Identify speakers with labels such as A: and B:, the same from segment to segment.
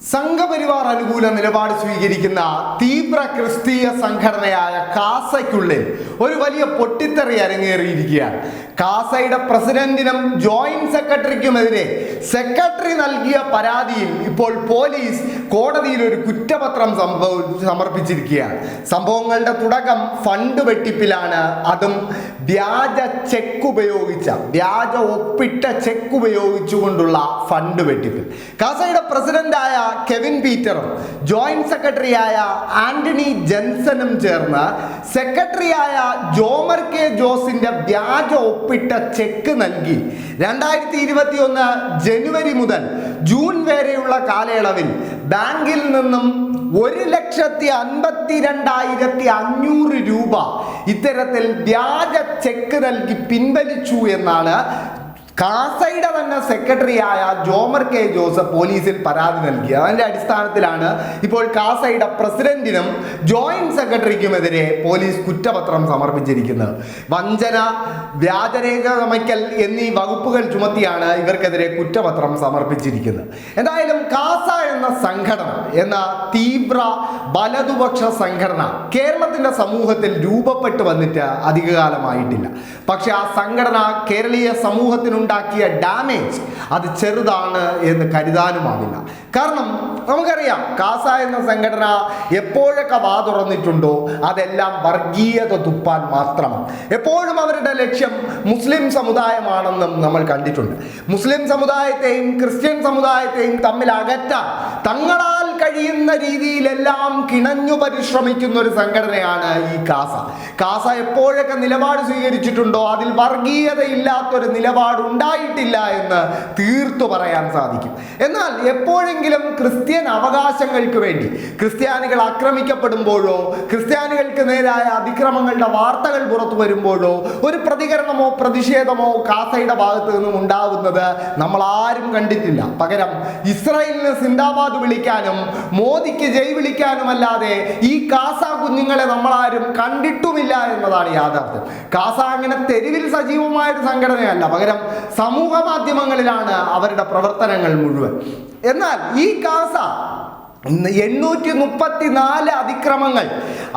A: സംഘപരിവാർ അനുകൂല നിലപാട് സ്വീകരിക്കുന്ന തീവ്ര ക്രിസ്തീയ സംഘടനയായ കാസയ്ക്കുള്ളിൽ ഒരു വലിയ പൊട്ടിത്തെറി അരങ്ങേറിയിരിക്കുകയാണ്. കാസയുടെ പ്രസിഡന്റിനും ജോയിന്റ് സെക്രട്ടറിക്കുമെതിരെ സെക്രട്ടറി നൽകിയ പരാതിയിൽ ഇപ്പോൾ പോലീസ് കോടതിയിൽ ഒരു കുറ്റപത്രം സംഭവ സമർപ്പിച്ചിരിക്കുകയാണ്. സംഭവങ്ങളുടെ തുടക്കം ഫണ്ട് വെട്ടിപ്പിലാണ്. അതും വ്യാജ ചെക്ക് ഉപയോഗിച്ച വ്യാജ ഒപ്പിട്ട ചെക്ക് ഉപയോഗിച്ചുകൊണ്ടുള്ള ഫണ്ട് വെട്ടിപ്പിൽ. കാസയുടെ പ്രസിഡന്റായ കെവിൻ പീറ്ററും ജോയിന്റ് സെക്രട്ടറിയായ ആന്റണി ജെൻസനും ചേർന്ന് സെക്രട്ടറിയായ ജോമർ കെ ജോസിന്റെ വ്യാജ ഒപ്പിട്ട ചെക്ക് നൽകി. രണ്ടായിരത്തി ഇരുപത്തി ഒന്ന് ജനുവരി മുതൽ ജൂൺ വരെയുള്ള കാലയളവിൽ ബാങ്കിൽ നിന്നും ഒരു ലക്ഷത്തി അൻപത്തി രണ്ടായിരത്തി അഞ്ഞൂറ് രൂപ ഇത്തരത്തിൽ വ്യാജ ചെക്ക് നൽകി പിൻവലിച്ചു എന്നാണ് കാസയുടെ തന്നെ സെക്രട്ടറിയായ ജോമർ കെ ജോസഫ് പോലീസിൽ പരാതി നൽകി. അതിന്റെ അടിസ്ഥാനത്തിലാണ് ഇപ്പോൾ കാസയുടെ പ്രസിഡന്റിനും ജോയിന്റ് സെക്രട്ടറിക്കുമെതിരെ പോലീസ് കുറ്റപത്രം സമർപ്പിച്ചിരിക്കുന്നത്. വഞ്ചന വ്യാജരേഖ ചമയ്ക്കൽ എന്നീ വകുപ്പുകൾ ചുമത്തിയാണ് ഇവർക്കെതിരെ കുറ്റപത്രം സമർപ്പിച്ചിരിക്കുന്നത്. എന്തായാലും കാസ എന്ന സംഘടന എന്ന തീവ്ര വലതുപക്ഷ സംഘടന കേരളത്തിന്റെ സമൂഹത്തിൽ രൂപപ്പെട്ടു വന്നിട്ട് അധികകാലമായിട്ടില്ല. പക്ഷെ ആ സംഘടന കേരളീയ സമൂഹത്തിനുണ്ടാക്കിയ ഡാമേജ് അത് ചെറുതാണ് എന്ന് കരുതാനുമാവില്ല. കാരണം നമുക്കറിയാം കാസ എന്ന സംഘടന എപ്പോഴൊക്കെ വാ തുറന്നിട്ടുണ്ടോ അതെല്ലാം വർഗീയത തുപ്പാൻ മാത്രം എപ്പോഴും അവരുടെ ലക്ഷ്യം മുസ്ലിം സമുദായമാണെന്നും നമ്മൾ കണ്ടിട്ടുണ്ട്. മുസ്ലിം സമുദായത്തെയും ക്രിസ്ത്യൻ സമുദായത്തെയും തമ്മിൽ അകറ്റാൻ തങ്ങളാൽ കഴിയുന്ന രീതിയിലെല്ലാം കിണഞ്ഞു പരിശ്രമിക്കുന്ന ഒരു സംഘടനയാണ് ഈ കാസ. കാസ എപ്പോഴൊക്കെ നിലപാട് സ്വീകരിച്ചിട്ടുണ്ടോ അതിൽ വർഗീയതയില്ലാത്തൊരു നിലപാട് ഉണ്ടായിട്ടില്ല എന്ന് തീർത്തു പറയാൻ സാധിക്കും. എന്നാൽ എപ്പോഴെങ്കിലും ക്രിസ്ത്യൻ അവകാശങ്ങൾക്ക് വേണ്ടി ക്രിസ്ത്യാനികൾ ആക്രമിക്കപ്പെടുമ്പോഴോ ക്രിസ്ത്യാനികൾക്ക് നേരായ അതിക്രമങ്ങളുടെ വാർത്തകൾ പുറത്തു വരുമ്പോഴോ ഒരു പ്രതികരണമോ പ്രതിഷേധമോ കാസയുടെ ഭാഗത്തു നിന്നും ഉണ്ടാവുന്നത് നമ്മൾ ആരും കണ്ടിട്ടില്ല. പകരം ഇസ്രായേലിന് സിന്ദാബാദ് വിളിക്കാനും മോദിക്ക് ജയ് വിളിക്കാനുമല്ലാതെ ഈ കാസ കുഞ്ഞുങ്ങളെ നമ്മളാരും കണ്ടിട്ടുമില്ല എന്നതാണ് യാഥാർത്ഥ്യം. കാസ അങ്ങനെ തെരുവിൽ സജീവമായ ഒരു സംഘടനയല്ല. പകരം സമൂഹ മാധ്യമങ്ങളിലാണ് അവരുടെ പ്രവർത്തനങ്ങൾ മുഴുവൻ. എന്നാൽ ഈ കാസ എണ്ണൂറ്റി മുപ്പത്തി നാല് അതിക്രമങ്ങൾ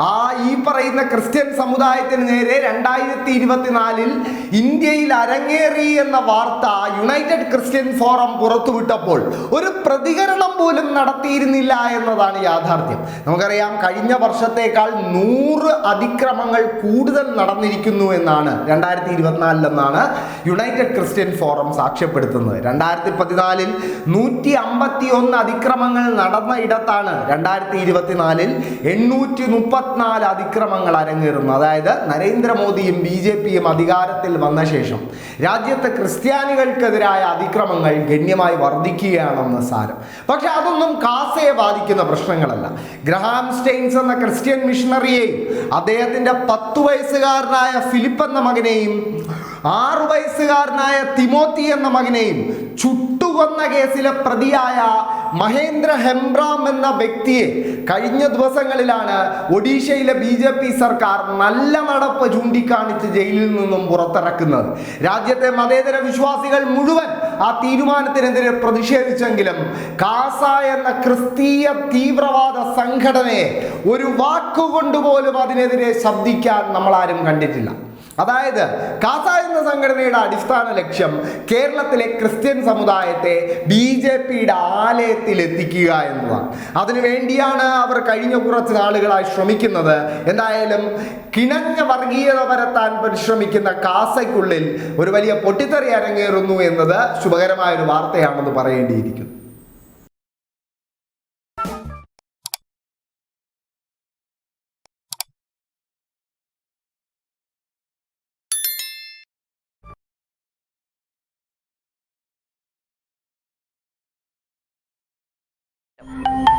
A: ആ ഈ പറയുന്ന ക്രിസ്ത്യൻ സമുദായത്തിന് നേരെ രണ്ടായിരത്തി ഇരുപത്തിനാലിൽ ഇന്ത്യയിൽ അരങ്ങേറി എന്ന വാർത്ത യുണൈറ്റഡ് ക്രിസ്ത്യൻ ഫോറം പുറത്തുവിട്ടപ്പോൾ ഒരു പ്രതികരണം പോലും നടത്തിയിരുന്നില്ല എന്നതാണ് യാഥാർത്ഥ്യം. നമുക്കറിയാം കഴിഞ്ഞ വർഷത്തേക്കാൾ നൂറ് അതിക്രമങ്ങൾ കൂടുതൽ നടന്നിരിക്കുന്നു എന്നാണ് രണ്ടായിരത്തി ഇരുപത്തിനാലിലെന്നാണ് യുണൈറ്റഡ് ക്രിസ്ത്യൻ ഫോറം സാക്ഷ്യപ്പെടുത്തുന്നത്. രണ്ടായിരത്തി പതിനാലിൽ നൂറ്റി അമ്പത്തി ഒന്ന് അതിക്രമങ്ങൾ നടന്ന ഇടത്താണ് രണ്ടായിരത്തി ഇരുപത്തിനാലിൽ എണ്ണൂറ്റി മുപ്പത്തിനാല് അതിക്രമങ്ങൾ അരങ്ങേറുന്നു. അതായത് നരേന്ദ്രമോദിയും ബി ജെ പിയും അധികാരത്തിൽ വന്ന ശേഷം രാജ്യത്തെ ക്രിസ്ത്യാനികൾക്കെതിരായ അതിക്രമങ്ങൾ ഗണ്യമായി വർദ്ധിക്കുകയാണെന്ന് സാരം. പക്ഷെ അതൊന്നും കാസയെ ബാധിക്കുന്ന പ്രശ്നങ്ങളല്ല. ഗ്രഹാം സ്റ്റെയിൻസ് എന്ന ക്രിസ്ത്യൻ മിഷണറിയെയും അദ്ദേഹത്തിന്റെ പത്തു വയസ്സുകാരനായ ഫിലിപ്പ് എന്ന മകനെയും ആറു വയസ്സുകാരനായ തിമോത്തി എന്ന മകനെയും ചുട്ടുകൊന്ന കേസിലെ പ്രതിയായ മഹേന്ദ്ര ഹെംബ്രാം എന്ന വ്യക്തിയെ കഴിഞ്ഞ ദിവസങ്ങളിലാണ് ഒഡീഷയിലെ ബി ജെ പി സർക്കാർ നല്ല നടപ്പ് ചൂണ്ടിക്കാണിച്ച് ജയിലിൽ നിന്നും പുറത്തിറക്കുന്നത്. രാജ്യത്തെ മതേതര വിശ്വാസികൾ മുഴുവൻ ആ തീരുമാനത്തിനെതിരെ പ്രതിഷേധിച്ചെങ്കിലും കാസ എന്ന ക്രിസ്തീയ തീവ്രവാദ സംഘടനയെ ഒരു വാക്കുകൊണ്ടുപോലും അതിനെതിരെ ശബ്ദിക്കാൻ നമ്മൾ ആരും കണ്ടിട്ടില്ല. അതായത് കാസ എന്ന സംഘടനയുടെ അടിസ്ഥാന ലക്ഷ്യം കേരളത്തിലെ ക്രിസ്ത്യൻ സമുദായത്തെ ബി ജെ പിയുടെ ആലയത്തിൽ എത്തിക്കുക എന്നതാണ്. അതിനുവേണ്ടിയാണ് അവർ കഴിഞ്ഞ കുറച്ച് നാളുകളായി ശ്രമിക്കുന്നത്. എന്തായാലും കിണഞ്ഞ വർഗീയത പരത്താൻ പരിശ്രമിക്കുന്ന കാസയ്ക്കുള്ളിൽ ഒരു വലിയ പൊട്ടിത്തെറി അരങ്ങേറുന്നു എന്നത് ശുഭകരമായ ഒരു വാർത്തയാണെന്ന് പറയേണ്ടിയിരിക്കുന്നു. you